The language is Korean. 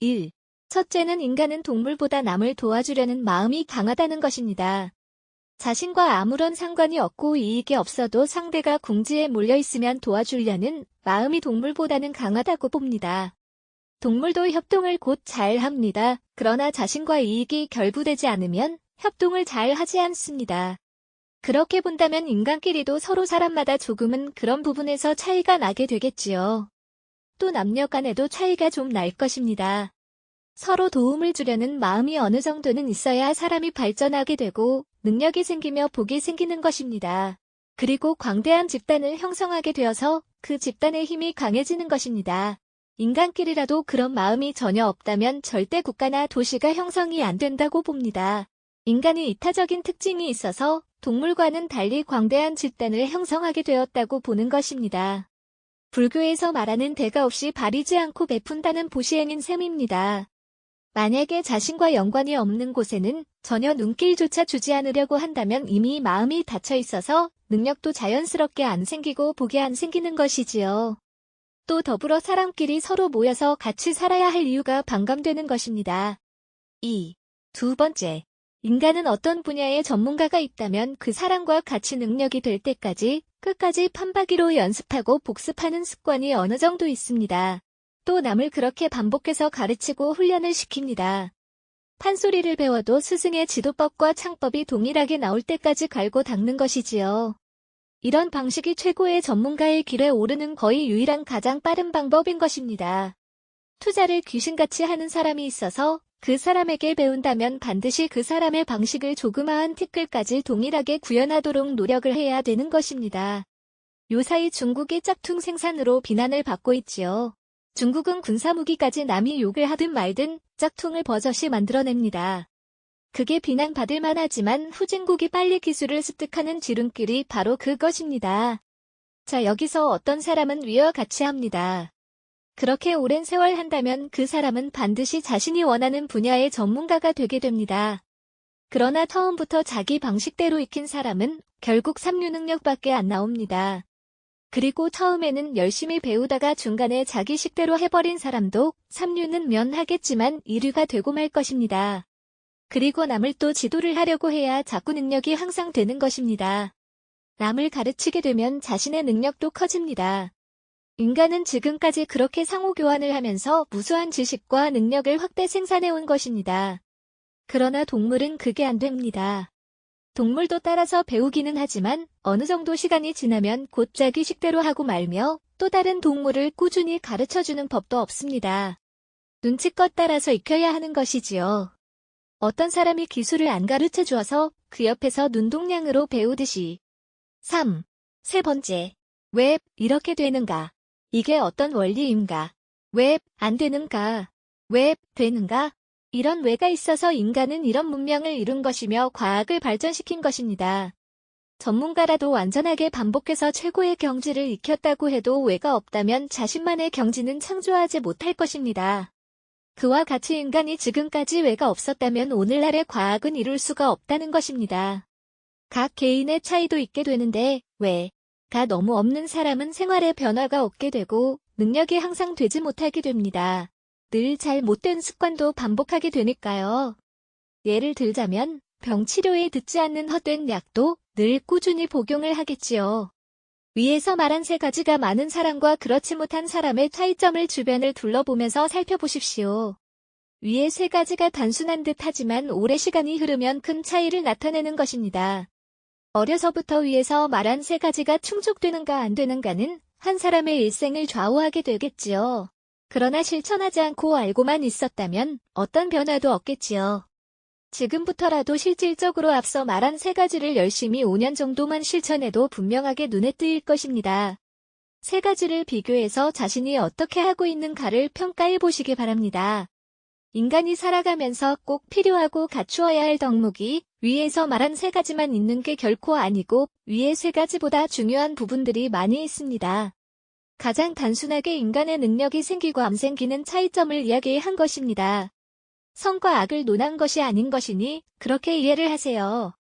1. 첫째는 인간은 동물보다 남을 도와주려는 마음이 강하다는 것입니다. 자신과 아무런 상관이 없고 이익이 없어도 상대가 궁지에 몰려 있으면 도와주려는 마음이 동물보다는 강하다고 봅니다. 동물도 협동을 곧 잘 합니다. 그러나 자신과 이익이 결부되지 않으면 협동을 잘 하지 않습니다. 그렇게 본다면 인간끼리도 서로 사람마다 조금은 그런 부분에서 차이가 나게 되겠지요. 또 남녀 간에도 차이가 좀 날 것입니다. 서로 도움을 주려는 마음이 어느 정도는 있어야 사람이 발전하게 되고 능력이 생기며 복이 생기는 것입니다. 그리고 광대한 집단을 형성하게 되어서 그 집단의 힘이 강해지는 것입니다. 인간끼리라도 그런 마음이 전혀 없다면 절대 국가나 도시가 형성이 안 된다고 봅니다. 인간이 이타적인 특징이 있어서 동물과는 달리 광대한 집단을 형성하게 되었다고 보는 것입니다. 불교에서 말하는 대가 없이 바리지 않고 베푼다는 보시행인 셈입니다. 만약에 자신과 연관이 없는 곳에는 전혀 눈길조차 주지 않으려고 한다면 이미 마음이 닫혀 있어서 능력도 자연스럽게 안 생기고 복이 안 생기는 것이지요. 또 더불어 사람끼리 서로 모여서 같이 살아야 할 이유가 반감되는 것입니다. 2. 두 번째. 인간은 어떤 분야의 전문가가 있다면 그 사람과 같이 능력이 될 때까지 끝까지 판박이로 연습하고 복습하는 습관이 어느 정도 있습니다. 또 남을 그렇게 반복해서 가르치고 훈련을 시킵니다. 판소리를 배워도 스승의 지도법과 창법이 동일하게 나올 때까지 갈고 닦는 것이지요. 이런 방식이 최고의 전문가의 길에 오르는 거의 유일한 가장 빠른 방법인 것입니다. 투자를 귀신같이 하는 사람이 있어서 그 사람에게 배운다면 반드시 그 사람의 방식을 조그마한 티끌까지 동일하게 구현하도록 노력을 해야 되는 것입니다. 요사이 중국의 짝퉁 생산으로 비난을 받고 있지요. 중국은 군사무기까지 남이 욕을 하든 말든 짝퉁을 버젓이 만들어냅니다. 그게 비난받을 만하지만 후진국이 빨리 기술을 습득하는 지름길이 바로 그것입니다. 자, 여기서 어떤 사람은 위와 같이 합니다. 그렇게 오랜 세월 한다면 그 사람은 반드시 자신이 원하는 분야의 전문가가 되게 됩니다. 그러나 처음부터 자기 방식대로 익힌 사람은 결국 삼류 능력밖에 안 나옵니다. 그리고 처음에는 열심히 배우다가 중간에 자기 식대로 해버린 사람도 삼류는 면하겠지만 이류가 되고 말 것입니다. 그리고 남을 또 지도를 하려고 해야 자꾸 능력이 항상 되는 것입니다. 남을 가르치게 되면 자신의 능력도 커집니다. 인간은 지금까지 그렇게 상호 교환을 하면서 무수한 지식과 능력을 확대 생산해 온 것입니다. 그러나 동물은 그게 안 됩니다. 동물도 따라서 배우기는 하지만 어느 정도 시간이 지나면 곧 자기 식대로 하고 말며 또 다른 동물을 꾸준히 가르쳐주는 법도 없습니다. 눈치껏 따라서 익혀야 하는 것이지요. 어떤 사람이 기술을 안 가르쳐 주어서 그 옆에서 눈동냥으로 배우듯이. 3. 세 번째. 왜 이렇게 되는가? 이게 어떤 원리인가? 왜 안 되는가? 왜 되는가? 이런 왜가 있어서 인간은 이런 문명을 이룬 것이며 과학을 발전시킨 것입니다. 전문가라도 완전하게 반복해서 최고의 경지를 익혔다고 해도 왜가 없다면 자신만의 경지는 창조하지 못할 것입니다. 그와 같이 인간이 지금까지 왜가 없었다면 오늘날의 과학은 이룰 수가 없다는 것입니다. 각 개인의 차이도 있게 되는데 왜 가 너무 없는 사람은 생활에 변화가 없게 되고 능력이 항상 되지 못하게 됩니다. 늘 잘 못된 습관도 반복하게 되니까요. 예를 들자면 병 치료에 듣지 않는 헛된 약도 늘 꾸준히 복용을 하겠지요. 위에서 말한 세 가지가 많은 사람과 그렇지 못한 사람의 차이점을 주변을 둘러보면서 살펴보십시오. 위의 세 가지가 단순한 듯 하지만 오래 시간이 흐르면 큰 차이를 나타내는 것입니다. 어려서부터 위에서 말한 세 가지가 충족되는가 안 되는가는 한 사람의 일생을 좌우하게 되겠지요. 그러나 실천하지 않고 알고만 있었다면 어떤 변화도 없겠지요. 지금부터라도 실질적으로 앞서 말한 세 가지를 열심히 5년 정도만 실천해도 분명하게 눈에 띄일 것입니다. 세 가지를 비교해서 자신이 어떻게 하고 있는가를 평가해 보시기 바랍니다. 인간이 살아가면서 꼭 필요하고 갖추어야 할 덕목이 위에서 말한 세 가지만 있는 게 결코 아니고 위의 세 가지보다 중요한 부분들이 많이 있습니다. 가장 단순하게 인간의 능력이 생기고 안 생기는 차이점을 이야기한 것입니다. 선과 악을 논한 것이 아닌 것이니 그렇게 이해를 하세요.